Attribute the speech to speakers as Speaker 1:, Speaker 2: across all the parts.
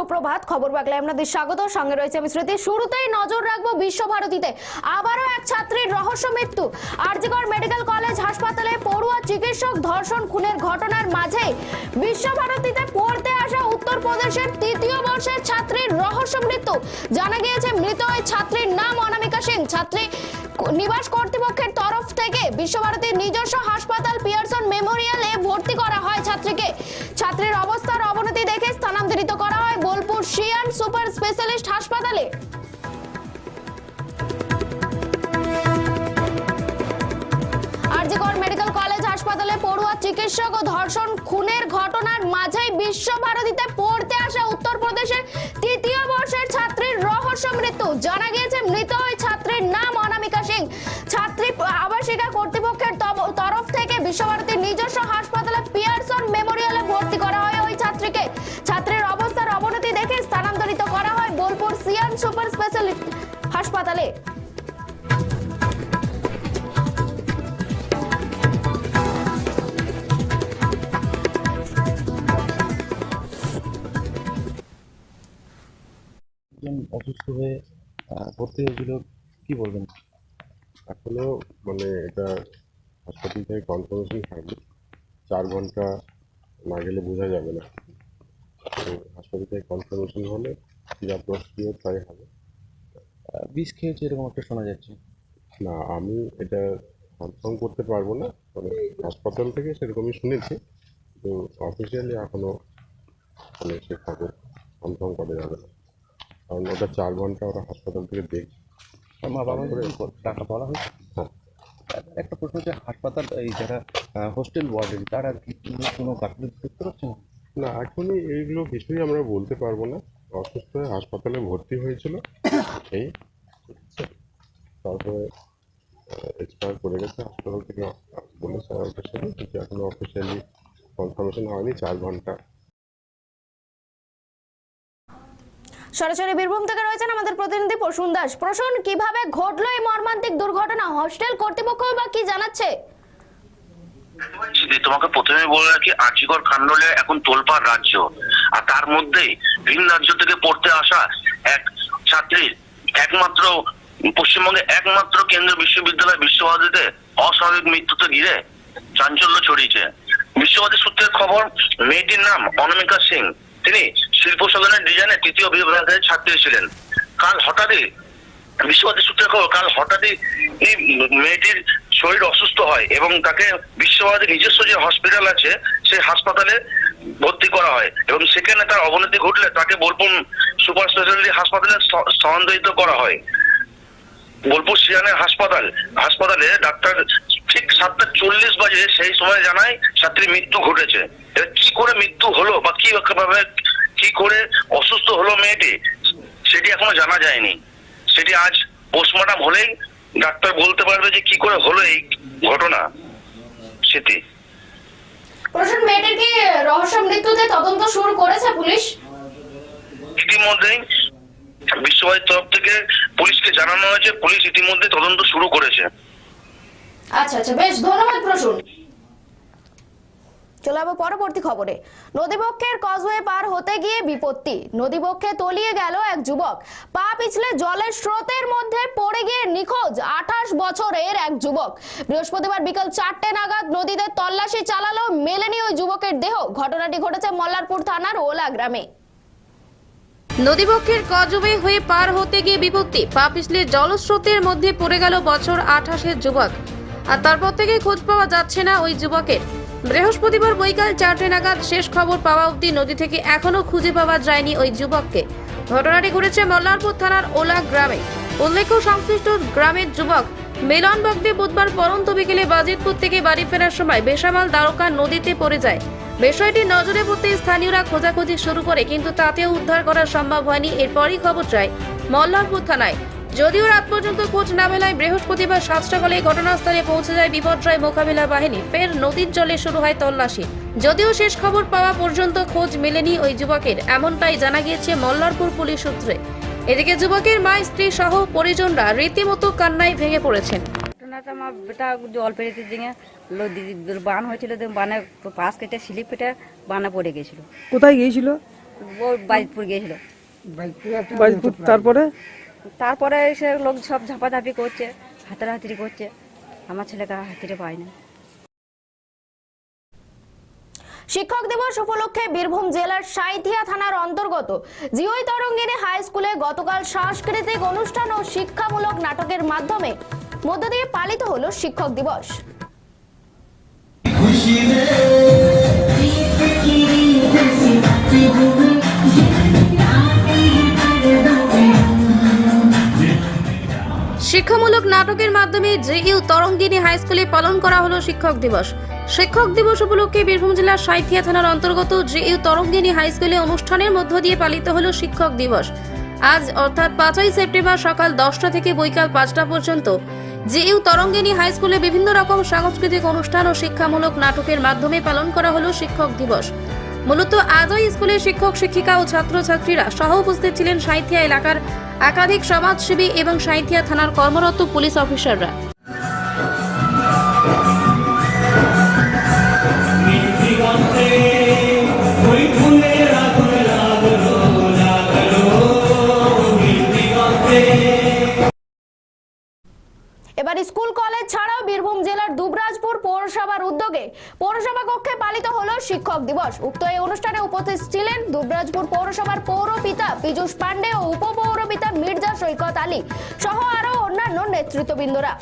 Speaker 1: সুপ্রভাত, খবর বাংলায় আপনাদের স্বাগত। সঙ্গে রয়েছে আমি স্মৃতি। শুরুতেই নজর রাখব বিশ্বভারতীতে। আবারও এক ছাত্রীর রহস্য মৃত্যু। আরজিকর মেডিকেল কলেজ হাসপাতালে পড়ুয়া চিকিৎসক ধর্ষণ, খুনের ঘটনার মাঝে বিশ্বভারতীতে পড়তে আসা উত্তরপ্রদেশের তৃতীয় বর্ষের ছাত্রীর রহস্য মৃত্যু। জানা গিয়েছে, মৃত ওই ছাত্রীর নাম অনামিকা সিং ছাত্রী নিবাস কর্তৃপক্ষের তরফ থেকে বিশ্বভারতীর নিজস্ব হাসপাতাল পিয়ারসন মেমোরিয়ালে ভর্তি করা হয় ছাত্রীকে। ছাত্রীর অবস্থার চিকিৎসক ও ধর্ষণ খুনের ঘটনার মাঝেই বিশ্বভারতীতে পড়তে আসা উত্তরপ্রদেশের তৃতীয় বর্ষের ছাত্রীর রহস্য মৃত্যু। জানা গিয়েছে, মৃত ওই ছাত্রীর নাম অনামিকা সিং। ছাত্রী আবাসিকা কর্তৃপক্ষের তরফ থেকে বিশ্বভারতীর নিজস্ব হাসপাতালে পিয়ারসন মেমোরিয়ালে ভর্তি করা হয় ওই ছাত্রীকে। ছাত্রীর অবস্থার অবনতি দেখে স্থানান্তরিত করা হয় বোলপুর সিয়ান সুপার স্পেশালিস্ট হাসপাতালে।
Speaker 2: একজন অসুস্থ হয়ে ভর্তি হয়েছিল কি বলবেন?
Speaker 3: এখনও মানে এটা হাসপাতাল থেকে কনফার্মেশন হয়নি। চার ঘণ্টা না গেলে বোঝা যাবে না। তো হাসপাতাল থেকে কনফার্মেশন হলে প্রসিডিওর তাই হবে।
Speaker 2: বিষ খেয়েছে এরকম একটা শোনা যাচ্ছে।
Speaker 3: না আমি এটা কনফার্ম করতে পারব না মানে হাসপাতাল থেকে সেরকমই শুনেছি। তো অফিসিয়ালি এখনও মানে সে খবর কনফার্ম করা যাবে না। কারণ ওটা চার ঘণ্টা ওরা হাসপাতাল থেকে দেখছে
Speaker 2: মা বাবা? টাকা বলা হয়েছে?
Speaker 3: হ্যাঁ।
Speaker 2: একটা প্রশ্ন হচ্ছে হাসপাতাল এই যারা হোস্টেল ওয়ার্ডেন তারা কি কোনো গাফিলতি করতে পারছে না?
Speaker 3: না এখনই এইগুলো কিছুই আমরা বলতে পারব না। অসুস্থ হয়ে হাসপাতালে ভর্তি হয়েছিল। এই তারপরে এক্সপায়ার করে গেছে হাসপাতাল থেকে। বলেছে অফিসিয়ালি কিন্তু এখনও অফিসিয়ালি কনফার্মেশন হয়নি চার ঘণ্টা।
Speaker 1: সরাসরি বীরভূম থেকে রয়েছেন আমাদের প্রতিনিধি প্রসূন দাস। প্রসূন, কীভাবে ঘটলো এই মর্মান্তিক দুর্ঘটনা? হোস্টেল কর্তৃপক্ষ বা কি জানাচ্ছে?
Speaker 4: তোমাকে প্রথমে বলে রাখি, আর্যিকর কাণ্ডলে এখন তোলপাড় রাজ্য। আর তার মধ্যেই ভিন রাজ্য থেকে পড়তে আসা এক ছাত্রীর একমাত্র পশ্চিমবঙ্গে একমাত্র কেন্দ্রীয় বিশ্ববিদ্যালয় বিশ্বভারতীতে অস্বাভাবিক মৃত্যুতে ঘিরে চাঞ্চল্য ছড়িয়েছে। বিশ্বভারতী সূত্রের খবর, মেয়েটির নাম অনামিকা সিং। তিনি শিল্প সদনের ডিজাইনে তৃতীয় বিভাগের ছাত্রী ছিলেন। কাল হঠাৎই বিশ্বভারতী সূত্রের খবর, কাল হঠাৎই মেয়েটির শরীর অসুস্থ হয় এবং তাকে বিশ্বভারতী নিজস্ব যে হসপিটাল আছে, সেই হাসপাতালে ভর্তি করা হয় এবং সেখানে তার অবনতি ঘটলে তাকে বোলপুর সুপার স্পেশালিটি হাসপাতালে স্থ- স্থানান্তরিত করা হয়। বোলপুর সিয়ানের হাসপাতাল, হাসপাতালে ডাক্তার ঠিক সাতটা চল্লিশ বাজে সেই সময় জানায় ছাত্রীর মৃত্যু ঘটেছে। এবার কি করে মৃত্যু হলো বা কি ভাবে কি করে অসুস্থ হলো মেয়েটি সেটি এখনও জানা যায়নি। সেটি আজ পোস্টমর্টম হলেই ডাক্তার বলতে পারবে যে কি করে হলো এই ঘটনা সেটি।
Speaker 1: প্রসূন মেয়েটির কি রহস্য মৃত্যুতে তদন্ত শুরু করেছে পুলিশ?
Speaker 4: ইতিমধ্যেই বিশ্বভারতীর তরফ থেকে পুলিশকে জানানো হয়েছে। পুলিশ ইতিমধ্যে তদন্ত শুরু করেছে।
Speaker 1: আচ্ছা আচ্ছা বেশ ধন্যবাদ প্রসূন। চলে যাব পরবর্তী খবরে। নদীবক্ষের কজওয়ে পার হতে গিয়ে বিপত্তি। নদীবক্ষে তলিয়ে গেল এক যুবক। পা পিছলে জলের স্রোতের মধ্যে পড়ে গিয়ে নিখোঁজ আঠাশ বছরের এক যুবক। বৃহস্পতিবার বিকাল চারটে নাগাদ নদীতে তল্লাশি চালালো মেলেনি ওই যুবকের দেহ। ঘটনাটি ঘটেছে মল্লারপুর থানার ওলা গ্রামে।
Speaker 5: নদীবক্ষের কজবে হয়ে পার হতে গিয়ে বিপত্তি। পা পিছলে জলস্রোতের মধ্যে পড়ে গেল বছর আঠাশের যুবক। আর তারপর থেকে খোঁজ পাওয়া যাচ্ছে না ওই যুবকের। বৃহস্পতিবার বৈকাল চারটে নাগাদ শেষ খবর পাওয়া অবধি নদী থেকে এখনও খুঁজে পাওয়া যায়নি ওই যুবককে। ঘটনাটি ঘটেছে মল্লারপুর থানার ওলা গ্রামে। উল্লেখ্য, সংশ্লিষ্ট গ্রামের যুবক মিলন বগদে বুধবার পরন্ত বিকেলে বাজিতপুর থেকে বাড়ি ফেরার সময় বেসামাল দ্বারকা নদীতে পড়ে যায়। বিষয়টি নজরে পড়তে স্থানীয়রা খোঁজাখুঁজি শুরু করে, কিন্তু তাতেও উদ্ধার করা সম্ভব হয়নি। এরপরই খবর যায় মল্লারপুর থানায়। যদিও রাত পর্যন্ত খোঁজ না মেলায় বৃহস্পতিবার সাত সকালে ঘটনাস্থলে পৌঁছে যায় বিপর্যয় মোকাবিলা বাহিনী। ফের নদীর জলে শুরু হয় তল্লাশি। যদিও শেষ খবর পাওয়া পর্যন্ত খোঁজ মেলেনি ওই যুবকের এমনটাই জানা গিয়েছে মল্লারপুর পুলিশ সূত্রে। এদিকে যুবকের মা স্ত্রী সহ পরিজনরা রীতিমতো কান্নায় ভেঙে পড়েছেন।
Speaker 6: ঘটনাটা আমার বেটা জল পেরেতে দিকে বান হয়েছিল বানে পাশ কেটে স্লিপ কেটে বানা পড়ে গেছিল
Speaker 7: কোথায় গিয়েছিল?
Speaker 6: ও গিয়েছিল।
Speaker 7: তারপরে?
Speaker 6: তারপরে এসে লোক সব ঝাপাঝাপি করছে হাতারাহাতিরি করছে। আমার ছেলেকে হাতিরে পায় না।
Speaker 1: শিক্ষক দিবস উপলক্ষে বীরভূম জেলার সাঁইথিয়া থানার অন্তর্গত জিওই তরঙ্গিনী হাই স্কুলে গতকাল সাংস্কৃতিক অনুষ্ঠান ও শিক্ষামূলক নাটকের মাধ্যমে মধ্য দিয়ে পালিত হলো শিক্ষক দিবস।
Speaker 5: শিক্ষামূলক নাটকের মাধ্যমে জেইউ তরঙ্গিনী হাই স্কুলে পালন করা হলো শিক্ষক দিবস। শিক্ষক দিবস উপলক্ষে বীরভূম জেলার সাঁইথিয়া থানার অন্তর্গত জেইউ তরঙ্গিনী হাই স্কুলে অনুষ্ঠানের মধ্য দিয়ে পালিত হলো শিক্ষক দিবস। আজ, অর্থাৎ পাঁচই সেপ্টেম্বর সকাল দশটা থেকে বৈকাল পাঁচটা পর্যন্ত জেইউ তরঙ্গিনী হাই স্কুলে বিভিন্ন রকম সাংস্কৃতিক অনুষ্ঠান ও শিক্ষামূলক নাটকের মাধ্যমে পালন করা হলো শিক্ষক দিবস। মূলত আজই স্কুলের শিক্ষক, শিক্ষিকা ও ছাত্রছাত্রীরা সহ উপস্থিত ছিলেন সাঁইথিয়া এলাকার একাধিক সমাজসেবী এবং সাঁইথিয়া থানার কর্মরত পুলিশ অফিসাররা।
Speaker 1: এবার স্কুল, কলেজ ছাড়াও বীরভূম জেলার দুবরাজপুর পৌরসভার উদ্যোগে পৌরসভা কক্ষে পালিত হলো শিক্ষক দিবস। উক্ত এই অনুষ্ঠানে উপস্থিত ছিলেন দুবরাজপুর পৌরসভার পৌরপিতা পীযূষ পান্ডে ও উপপৌরপিতা মির্জা সৈকত আলী সহ আরও অন্যান্য নেতৃত্ববৃন্দরা।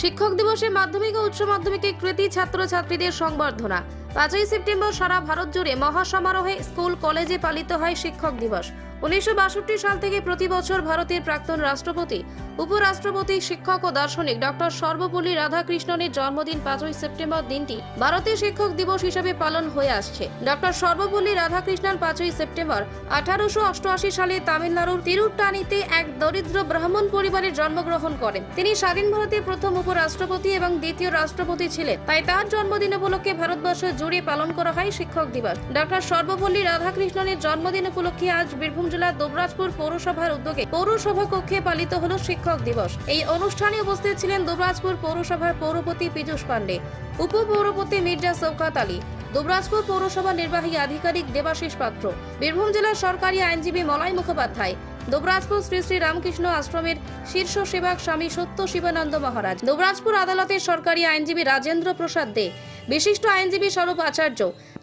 Speaker 5: শিক্ষক দিবসে মাধ্যমিক ও উচ্চ মাধ্যমিকে কৃতি ছাত্রছাত্রীদের সংবর্ধনা। পাঁচই সেপ্টেম্বর সারা ভারত জুড়ে মহাসমারোহে স্কুল, কলেজে পালিত হয় শিক্ষক দিবস। উনিশশো বাষট্টি সাল থেকে প্রতি বছর ভারতের প্রাক্তন রাষ্ট্রপতি, উপরাষ্ট্রপতি, শিক্ষক ও দার্শনিক ডক্টর সর্বপল্লী রাধাকৃষ্ণনের জন্মদিন পাঁচই সেপ্টেম্বর দিনটি ভারতীয় শিক্ষক দিবস হিসেবে পালন হয়ে আসছে। ডক্টর সর্বপল্লী রাধাকৃষ্ণন পাঁচই সেপ্টেম্বর আঠারোশো অষ্টআশি সালে তামিলনাড়ুর তিরুটানিতে এক দরিদ্র ব্রাহ্মণ পরিবারে জন্মগ্রহণ করেন। তিনি স্বাধীন ভারতের প্রথম উপরাষ্ট্রপতি এবং দ্বিতীয় রাষ্ট্রপতি ছিলেন। তাই তার জন্মদিন উপলক্ষে ভারতবর্ষ জুড়ে পালন করা হয় শিক্ষক দিবস। ডক্টর সর্বপল্লী রাধাকৃষ্ণনের জন্মদিন উপলক্ষে আজ বীরভূম জেলার দোবরাজপুর পৌরসভার উদ্যোগে পৌরসভা কক্ষে পালিত হল শিক্ষক দিবস। এই অনুষ্ঠানে উপস্থিত ছিলেন দোবরাজপুর পৌরসভার পৌরপতি পীযূষ পান্ডে উপপৌরপতি মির্জা সৌকাত আলী, দুবরাজপুর পৌরসভা নির্বাহী আধিকারিক দেবাশিস পাত্র, বীরভূম জেলার সরকারি আইনজীবী মলয় মুখোপাধ্যায় দুবরাজপুর শ্রী শ্রী রামকৃষ্ণ আশ্রমের শীর্ষ সেবক স্বামী সত্য শিবানন্দ মহারাজ। দোবরাজপুর আদালতের সরকারি আইনজীবী রাজেন্দ্র প্রসাদ দে, বিশিষ্ট আইনজীবী স্বরূপ আচার্য,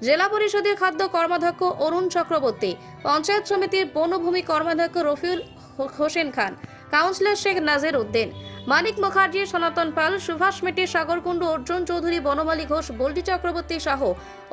Speaker 5: জেলা পরিষদের খাদ্য কর্মাধ্যক্ষ অরুণ চক্রবর্তী, পঞ্চায়েত সমিতির বনভূমি কর্মাধ্যক্ষ রফিউল হোসেন খান, কাউন্সিলর শেখ নাজির উদ্দিন মানিক মুখার্জি, সনাতন পাল, সুভাষ মেটে সাগরকুণ্ডু অর্জুন চৌধুরী, বনমালী ঘোষ, বল্টি চক্রবর্তী সহ,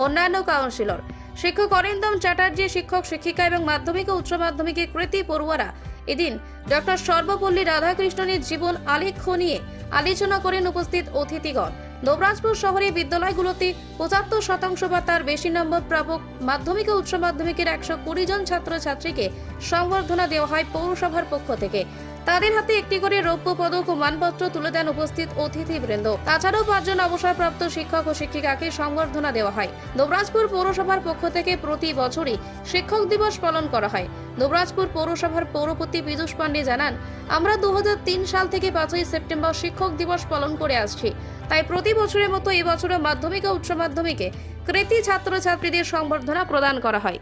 Speaker 5: অন্যান্য কাউন্সিলর। শিক্ষক অরিন্দম চ্যাটার্জি, শিক্ষক, শিক্ষিকা এবং মাধ্যমিক ও উচ্চ মাধ্যমিকের কৃতি পড়ুয়ারা এদিন ডক্টর সর্বপল্লী রাধাকৃষ্ণনের জীবন আলেখ্য নিয়ে আলোচনা করেন উপস্থিত অতিথিগণ। নবরাজপুর শহরে বিদ্যালয়গুলোতে পঁচাত্তর শতাংশ বা তার বেশি নম্বর প্রাপক মাধ্যমিক ও উচ্চ মাধ্যমিকের একশো কুড়ি জন ছাত্রছাত্রীকে সংবর্ধনা দেওয়া হয় পৌরসভার পক্ষ থেকে। তাদের হাতে একটি করে রৌপ্য পদক ও মানপত্র তুলে দেন উপস্থিত অতিথিবৃন্দ। তাছাড়াও পাঁচজন অবসরপ্রাপ্ত শিক্ষক ও শিক্ষিকাকে সংবর্ধনা দেওয়া হয়। নবরাজপুর পৌরসভার পক্ষ থেকে প্রতি বছরই শিক্ষক দিবস পালন করা হয়। নবরাজপুর পৌরসভার পৌরপতি পীযূষ পান্ডে জানান, আমরা দু হাজার তিন সাল থেকে পাঁচই সেপ্টেম্বর শিক্ষক দিবস পালন করে আসছি। তাই প্রতি বছরের মতো এবছরও মাধ্যমিক ও উচ্চ মাধ্যমিকে কৃতি ছাত্রছাত্রীদের সংবর্ধনা প্রদান করা হয়।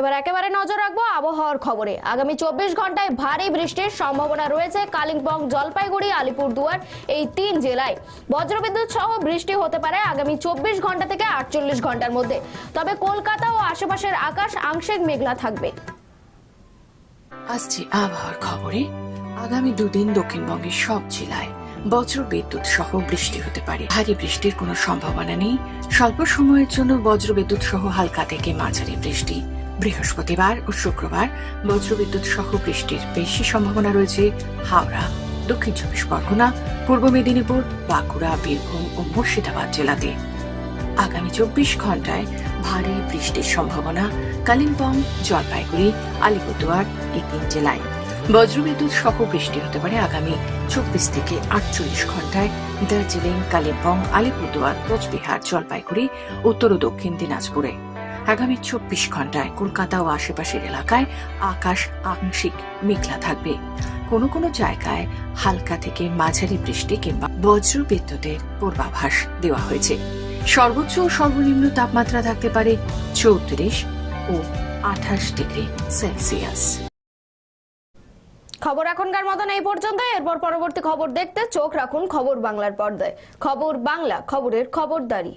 Speaker 1: এবার একেবারে নজর রাখব আবহাওয়ার খবরে। আগামী চব্বিশ ঘন্টায় ভারী বৃষ্টির সম্ভাবনা রয়েছে কালিম্পং, জলপাইগুড়ি, আলিপুরদুয়ার এই তিন জেলায়। বজ্রবিদ্যুৎ সহ বৃষ্টি হতে পারে আগামী চব্বিশ ঘণ্টা থেকে আটচল্লিশ ঘণ্টার মধ্যে। তবে কলকাতা ও আশেপাশের আকাশ আংশিক মেঘলা থাকবে।
Speaker 8: আসছে আবহাওয়ার খবরে। আগামী দুদিন দক্ষিণবঙ্গের সব জেলায় বজ্র বিদ্যুৎ সহ বৃষ্টি হতে পারে। ভারী বৃষ্টির কোনো সম্ভাবনা নেই। স্বল্প সময়ের জন্য বজ্র বিদ্যুৎ সহ হালকা থেকে মাঝারি বৃষ্টি। বৃহস্পতিবার ও শুক্রবার বজ্রবিদ্যুৎ সহ বৃষ্টির বেশি সম্ভাবনা রয়েছে হাওড়া, দক্ষিণ চব্বিশ পরগনা, পূর্ব মেদিনীপুর, বাঁকুড়া, বীরভূম ও মুর্শিদাবাদ জেলাতে। আগামী চব্বিশ ঘন্টায় ভারী বৃষ্টির সম্ভাবনা কালিম্পং, জলপাইগুড়ি, আলিপুরদুয়ার এই তিন জেলায়। বজ্রবিদ্যুৎ সহ বৃষ্টি হতে পারে আগামী চব্বিশ থেকে আটচল্লিশ ঘন্টায় দার্জিলিং, কালিম্পং, আলিপুরদুয়ার, কোচবিহার, জলপাইগুড়ি, উত্তর ও দক্ষিণ দিনাজপুরে। আগামী চব্বিশ ঘন্টায় কলকাতা ও আশেপাশের এলাকায় আকাশ আংশিক মেঘলা থাকবে। কোনো কোনো জায়গায় হালকা থেকে মাঝারি বৃষ্টি কিংবা বজ্র বিদ্যুতের পূর্বাভাস দেওয়া হয়েছে। সর্বোচ্চ ও সর্বনিম্ন তাপমাত্রা থাকতে পারে চৌত্রিশ ও আঠাশ ডিগ্রি সেলসিয়াস।
Speaker 1: খবর এখনকার মতন এই পর্যন্ত। এরপর পরবর্তী খবর দেখতে চোখ রাখুন খবর বাংলার পর্দায়। খবর বাংলা, খবরের খবরদারি।